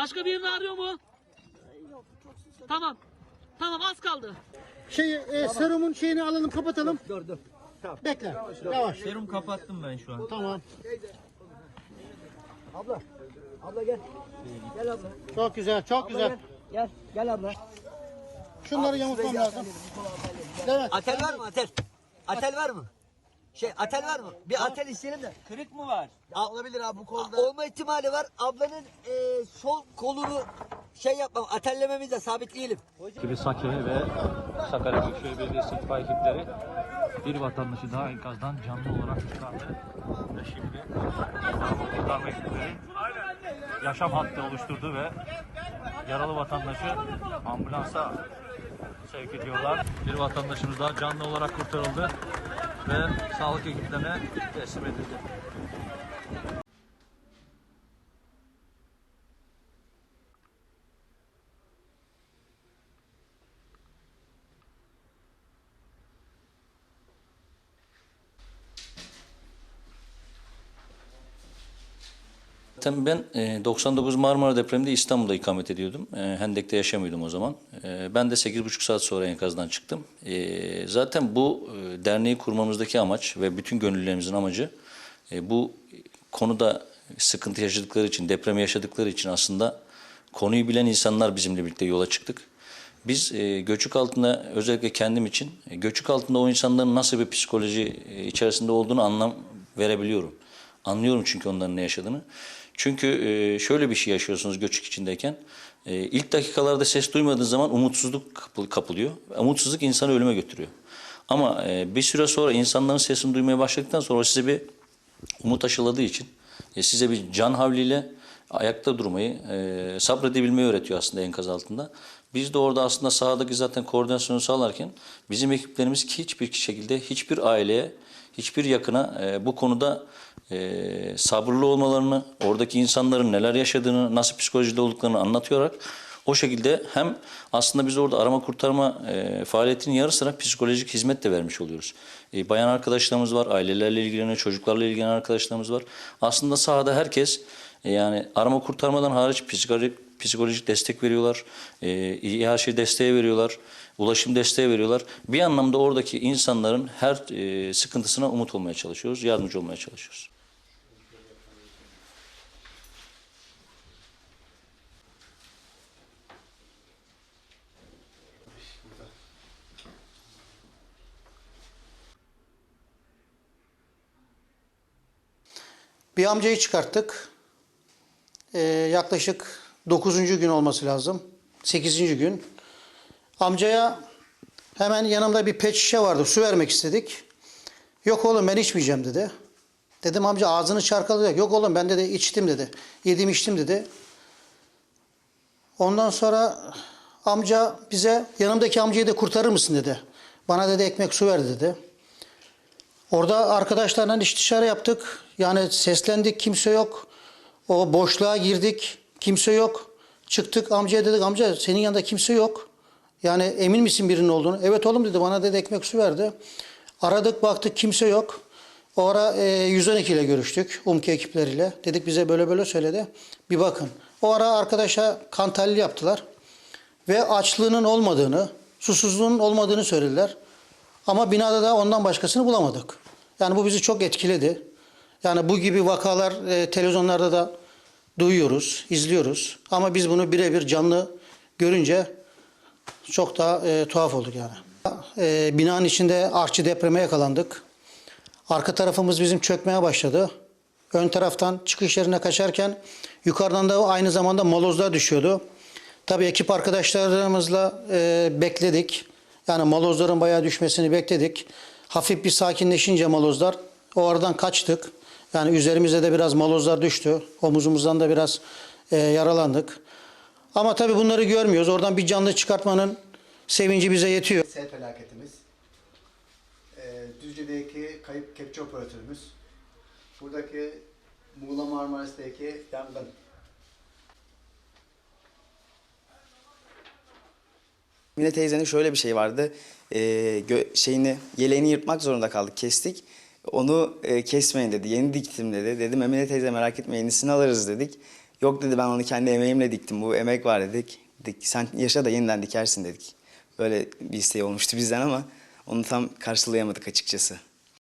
Başka bir yerini ağrıyor mu? Tamam. Tamam az kaldı. Şey, e, serumun şeyini alalım kapatalım. Dur dur. Bekle. Yavaş. Serum kapattım ben şu an. Tamam. Abla. Abla gel. Gel abla. Çok güzel, çok güzel. Gel. Gel abla. Şunları yamultmam lazım. Evet. Atel var mı atel? Atel var mı? Şey atel var mı? Bir atel isteyelim de. Kırık mı var? olabilir abi bu kolda. Olma ihtimali var. Ablanın e, sol kolunu şey yapmam, atellememizle sabitleyelim. gibi Sake ve Sakarya Büyükşehir Belediyesi itfaiye ekipleri bir vatandaşı daha enkazdan canlı olarak çıkardı. Ve şimdi kurtarma ekipleri yaşam hattı oluşturdu ve yaralı vatandaşı ambulansa sevk ediyorlar. Bir vatandaşımız daha canlı olarak kurtarıldı ve sağlık ekiplerine teslim edildi. Zaten ben e, 99 Marmara depreminde İstanbul'da ikamet ediyordum. E, Hendek'te yaşamıyordum o zaman. E, Ben de 8,5 saat sonra enkazdan çıktım. E, Zaten bu e, derneği kurmamızdaki amaç ve bütün gönüllülerimizin amacı e, bu konuda sıkıntı yaşadıkları için, deprem yaşadıkları için aslında konuyu bilen insanlar bizimle birlikte yola çıktık. Biz e, göçük altında özellikle kendim için e, göçük altında o insanların nasıl bir psikoloji e, içerisinde olduğunu anlam verebiliyorum. Anlıyorum çünkü onların ne yaşadığını. Çünkü e, şöyle bir şey yaşıyorsunuz göçük içindeyken. E, ilk dakikalarda ses duymadığı zaman umutsuzluk kapı- kapılıyor. Umutsuzluk insanı ölüme götürüyor. Ama e, bir süre sonra insanların sesini duymaya başladıktan sonra size bir umut aşıladığı için size bir can havliyle ayakta durmayı, sabredebilmeyi öğretiyor aslında enkaz altında. Biz de orada aslında sahadaki zaten koordinasyonu sağlarken bizim ekiplerimiz ki hiçbir şekilde hiçbir aileye, hiçbir yakına bu konuda e, sabırlı olmalarını, oradaki insanların neler yaşadığını, nasıl psikolojide olduklarını anlatarak o şekilde hem aslında biz orada arama kurtarma e, faaliyetinin yarı sıra psikolojik hizmet de vermiş oluyoruz. E, bayan arkadaşlarımız var, ailelerle ilgilenen, çocuklarla ilgilenen arkadaşlarımız var. Aslında sahada herkes e, yani arama kurtarmadan hariç psikolojik, psikolojik destek veriyorlar, e, İHŞ desteği veriyorlar, ulaşım desteği veriyorlar. Bir anlamda oradaki insanların her e, sıkıntısına umut olmaya çalışıyoruz, yardımcı olmaya çalışıyoruz. Bir amcayı çıkarttık. Ee, yaklaşık 9. gün olması lazım. 8. gün. Amcaya hemen yanımda bir pet şişe vardı. Su vermek istedik. Yok oğlum ben içmeyeceğim dedi. Dedim amca ağzını çarkalıyor. Yok oğlum ben de içtim dedi. Yedim içtim dedi. Ondan sonra amca bize yanımdaki amcayı da kurtarır mısın dedi. Bana dedi ekmek su ver dedi. Orada arkadaşlarla istişare yaptık. Yani seslendik kimse yok. O boşluğa girdik kimse yok. Çıktık amcaya dedik amca senin yanında kimse yok. Yani emin misin birinin olduğunu? Evet oğlum dedi bana dedi ekmek su verdi. Aradık baktık kimse yok. O ara e, 112 ile görüştük. UMKE ekipleriyle. Dedik bize böyle böyle söyledi. Bir bakın. O ara arkadaşa kan tahlili yaptılar. Ve açlığının olmadığını, susuzluğun olmadığını söylediler. Ama binada da ondan başkasını bulamadık. Yani bu bizi çok etkiledi. Yani bu gibi vakalar e, televizyonlarda da duyuyoruz, izliyoruz. Ama biz bunu birebir canlı görünce çok daha e, tuhaf olduk yani. E, binanın içinde artçı depreme yakalandık. Arka tarafımız bizim çökmeye başladı. Ön taraftan çıkış yerine kaçarken yukarıdan da aynı zamanda molozlar düşüyordu. Tabii ekip arkadaşlarımızla e, bekledik. Yani molozların bayağı düşmesini bekledik. Hafif bir sakinleşince molozlar o aradan kaçtık. Yani üzerimize de biraz molozlar düştü. Omuzumuzdan da biraz e, yaralandık. Ama tabii bunları görmüyoruz. Oradan bir canlı çıkartmanın sevinci bize yetiyor. Sel felaketimiz. Ee, Düzce'deki kayıp kepçe operatörümüz. Buradaki Muğla Marmaris'teki yangın. Mine teyzenin şöyle bir şey vardı. Gö- şeyini yeleğini yırtmak zorunda kaldık. Kestik. Onu e, kesmeyin dedi. Yeni diktim dedi. Dedim Emine teyze merak etme yenisini alırız dedik. Yok dedi ben onu kendi emeğimle diktim. Bu emek var dedik. Dedik sen yaşa da yeniden dikersin dedik. Böyle bir isteği olmuştu bizden ama onu tam karşılayamadık açıkçası.